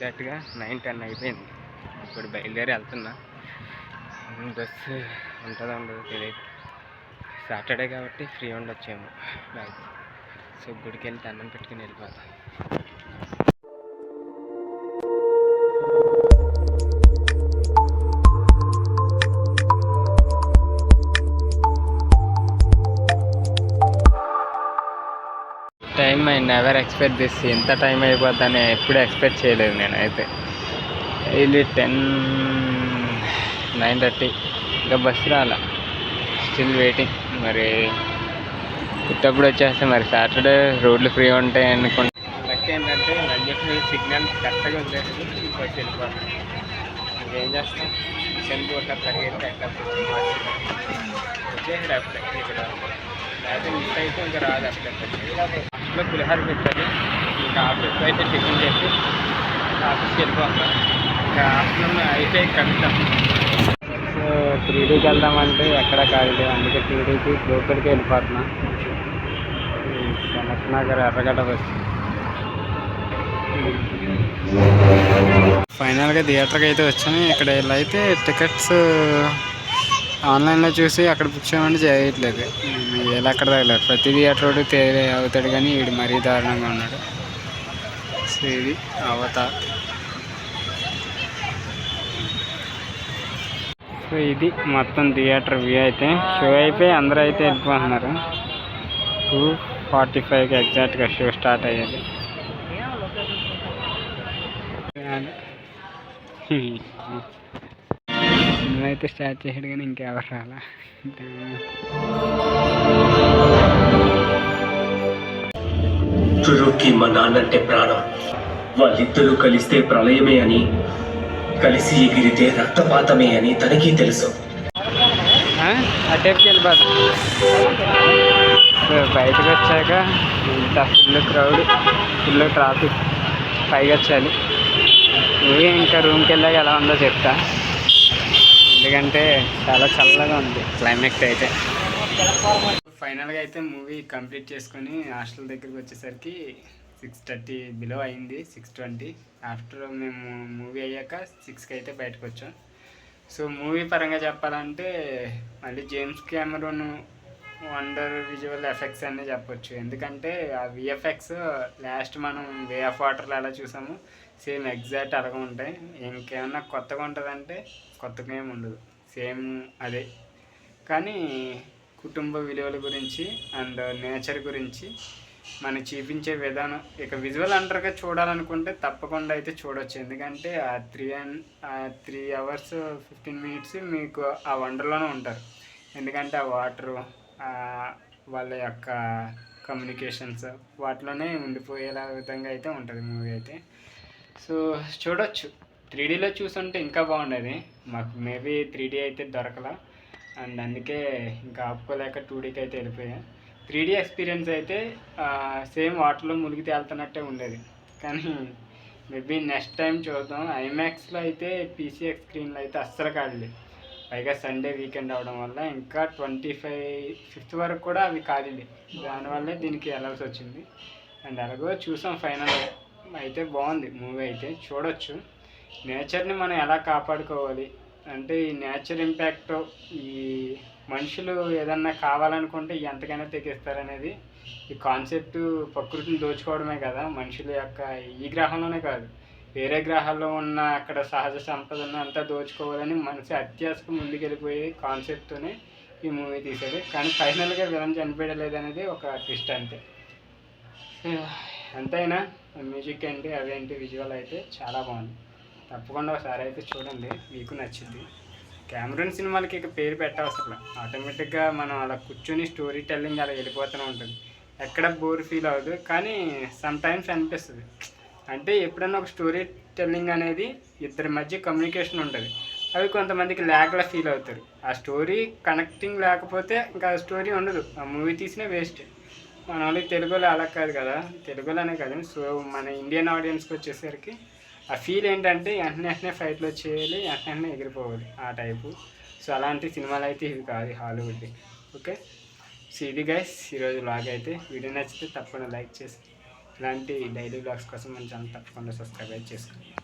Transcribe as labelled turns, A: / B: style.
A: ఎగ్జాక్ట్గా nine ten అయిపోయింది. ఇప్పుడు బయలుదేరి వెళ్తున్నా. బస్సు ఉంటుందో ఉండదో తెలియదు సాటర్డే కాబట్టి ఫ్రీ ఉండొచ్చేమో. బ్యాగ్ సో గుడికి వెళ్ళి దండం పెట్టుకుని వెళ్ళిపోతాం. నెవర్ ఎక్స్పెక్ట్ దిస్ ఎంత టైం అయిపోద్దని ఎప్పుడు ఎక్స్పెక్ట్ చేయలేదు నేనైతే. వెళ్ళి టెన్ నైన్ థర్టీ ఇంకా బస్సు రాలా. స్టిల్ వెయిటింగ్ మరి పుట్టప్పుడు వచ్చేస్తే మరి సాటర్డే రోడ్లు ఫ్రీ ఉంటాయి అనుకుంటే. లక్ ఏంటంటే నంజపల్లి సిగ్నల్ కరెక్ట్గా ఉండేది బస్సు వెళ్ళిపోతాను ఇంకేం చేస్తాం? సెంటు ఒక పరిగెత్తి ఎట్లా వచ్చేసాడు అప్పుడే ఇక్కడ. లేకపోతే మిస్ అయితే ఇంకా రాదు అప్పుడే. అప్పుడు పులిహార పెట్టాలి ఇంకా ఆఫీస్లో అయితే టిఫిన్ చేసి ఆఫీస్కి వెళ్ళిపోతాం ఇంకా ఆఫ్టర్నూన్ అయితే కలుద్దాం సో త్రీడీకి వెళ్దామంటే ఎక్కడ కాదు అందుకే త్రీడీకి లోపలికి వెళ్ళిపోతున్నా సనత్ ఎర్రగడ్డ బస్ ఫైనల్గా థియేటర్కి అయితే వచ్చాను ఇక్కడ వెళ్ళి అయితే టికెట్స్ ఆన్లైన్లో చూసి అక్కడ బుక్ చేయమంటే చేయట్లేదు. వీళ్ళు అక్కడ తగలేదు ప్రతి థియేటర్ వాడు తేలే అవుతాడు కానీ వీడు మరీ దారుణంగా ఉన్నాడు. సో ఇది అవతార్. సో ఇది మొత్తం థియేటర్ వ్యూ అయితే. షో అయిపోయి అందరూ అయితే వెళ్ళిపోతున్నారు. టూ ఫార్టీ ఫైవ్కి ఎగ్జాక్ట్గా షో స్టార్ట్ అయ్యేది. నువ్వైతే స్టార్ట్ చేసాడు కానీ ఇంకెవరు రాలా.
B: చురుక్కి మా నాన్నంటే ప్రాణం. వాళ్ళిద్దరూ కలిస్తే ప్రళయమే అని కలిసి ఎగిరితే రక్తపాతమే అని తనకి తెలుసు.
A: అటేపుకి బయటకు వచ్చాక ఇంత ఫుల్ క్రౌడ్ ఫుల్ ట్రాఫిక్. పైకి వచ్చాలి ఇంకా రూమ్కి వెళ్ళాక ఎలా ఉందో చెప్తా. ఎందుకంటే చాలా చల్లగా ఉంది క్లైమేట్ అయితే. ఫైనల్గా అయితే మూవీ కంప్లీట్ చేసుకొని హాస్టల్ దగ్గరికి వచ్చేసరికి సిక్స్ థర్టీ బిలో అయింది సిక్స్ ట్వంటీ ఆఫ్టర్ మేము మూవీ అయ్యాక సిక్స్కి అయితే బయటకు వచ్చాం. సో మూవీ పరంగా చెప్పాలంటే మళ్ళీ జేమ్స్ కెమెరాను వండర్ విజువల్ ఎఫెక్ట్స్ అనే చెప్పొచ్చు. ఎందుకంటే ఆ విఎఫ్ఎక్స్ లాస్ట్ మనం వే ఆఫ్ వాటర్లో ఎలా చూసాము సేమ్ ఎగ్జాక్ట్ అలాగే ఉంటాయి. ఇంకేమన్నా కొత్తగా ఉంటుందంటే కొత్తగా ఏమి ఉండదు. సేమ్ అదే. కానీ కుటుంబ విలువల గురించి అండ్ నేచర్ గురించి మనం చూపించే విధానం ఇక విజువల్ అంటారుగా చూడాలనుకుంటే తప్పకుండా అయితే చూడొచ్చు. ఎందుకంటే ఆ త్రీ అండ్ ఆ త్రీ అవర్స్ ఫిఫ్టీన్ మినిట్స్ మీకు ఆ వండర్లోనే ఉంటారు. ఎందుకంటే ఆ వాటరు వాళ్ళ యొక్క కమ్యూనికేషన్స్ వాటిలోనే ఉండిపోయేలా విధంగా అయితే ఉంటుంది మూవీ అయితే. సో చూడొచ్చు. త్రీ డీలో చూసుంటే ఇంకా బాగుండేది. మాకు మేబీ త్రీ డీ అయితే దొరకలా. అండ్ అందుకే ఇంకా ఆపుకోలేక టూ డీకి అయితే వెళ్ళిపోయా. త్రీ డీ ఎక్స్పీరియన్స్ అయితే సేమ్ వాటర్లో మునిగి తేలుతున్నట్టే ఉండేది. కానీ మేబీ నెక్స్ట్ టైం చూద్దాం. ఐమాక్స్లో అయితే పీసీఎక్స్ స్క్రీన్లో అయితే అస్సలు కాలేదు. పైగా సండే వీకెండ్ అవడం వల్ల ఇంకా ట్వంటీ ఫైవ్ ఫిఫ్త్ వరకు కూడా అవి ఖాళీలే దానివల్లే దీనికి వెళ్ళాల్సి వచ్చింది. అండ్ అలాగో చూసాం ఫైనల్ అయితే బాగుంది. మూవీ అయితే చూడొచ్చు. నేచర్ని మనం ఎలా కాపాడుకోవాలి? అంటే ఈ నేచర్ ఇంపాక్ట్ ఈ మనుషులు ఏదన్నా కావాలనుకుంటే ఎంతకైనా తెగిస్తారనేది ఈ కాన్సెప్ట్ ప్రకృతిని దోచుకోవడమే కదా. మనుషుల యొక్క ఈ గ్రహంలోనే కాదు. వేరే గ్రహాల్లో ఉన్న అక్కడ సహజ సంపదను అంతా దోచుకోవాలని మనిషి అత్యాశకు ముందుకెళ్ళిపోయే కాన్సెప్ట్తోనే ఈ మూవీ తీసేది కానీ ఫైనల్గా విలన్ చనిపోయలేదు అనేది ఒక ట్విస్ట్ అంతే. ఎంతైనా మ్యూజిక్ ఏంటి అవేంటి విజువల్ అయితే చాలా బాగుంది. తప్పకుండా ఒకసారి అయితే చూడండి మీకు నచ్చింది కెమెరాన్ సినిమాలకి ఇక పేరు పెట్టవసరం ఆటోమేటిక్గా మనం అలా కూర్చొని స్టోరీ టెల్లింగ్ అలా వెళ్ళిపోతూనే ఉంటుంది. ఎక్కడ బోర్ ఫీల్ అవ్వదు కానీ సమ్ టైమ్స్ అనిపిస్తుంది. అంటే ఎప్పుడైనా ఒక స్టోరీ టెల్లింగ్ అనేది ఇద్దరి మధ్య కమ్యూనికేషన్ ఉంటుంది. అవి కొంతమందికి ల్యాగ్లా ఫీల్ అవుతారు. ఆ స్టోరీ కనెక్టింగ్ లేకపోతే ఇంకా ఆ స్టోరీ ఉండదు. ఆ మూవీ తీసినా వేస్ట్. మన వాళ్ళకి తెలుగులో అలా కాదు కదా. తెలుగులోనే కాదు. సో మన ఇండియన్ ఆడియన్స్కి వచ్చేసరికి ఆ ఫీల్ ఏంటంటే వెంటనే వెంటనే ఫైట్లో వచ్చేయాలి వెంటనే వెంటనే ఎగిరిపోవాలి ఆ టైపు సో అలాంటి సినిమాలు అయితే ఇవి కాదు హాలీవుడ్ ఓకే సో ఇది గైస్ ఈరోజు లాగ్ అయితే. వీడియో నచ్చితే తప్పకుండా లైక్ చేసి ఇలాంటి డైలీ బ్లాగ్స్ కోసం మన ఛానల్ తప్పకుండా సబ్స్క్రైబ్ చేసుకోండి.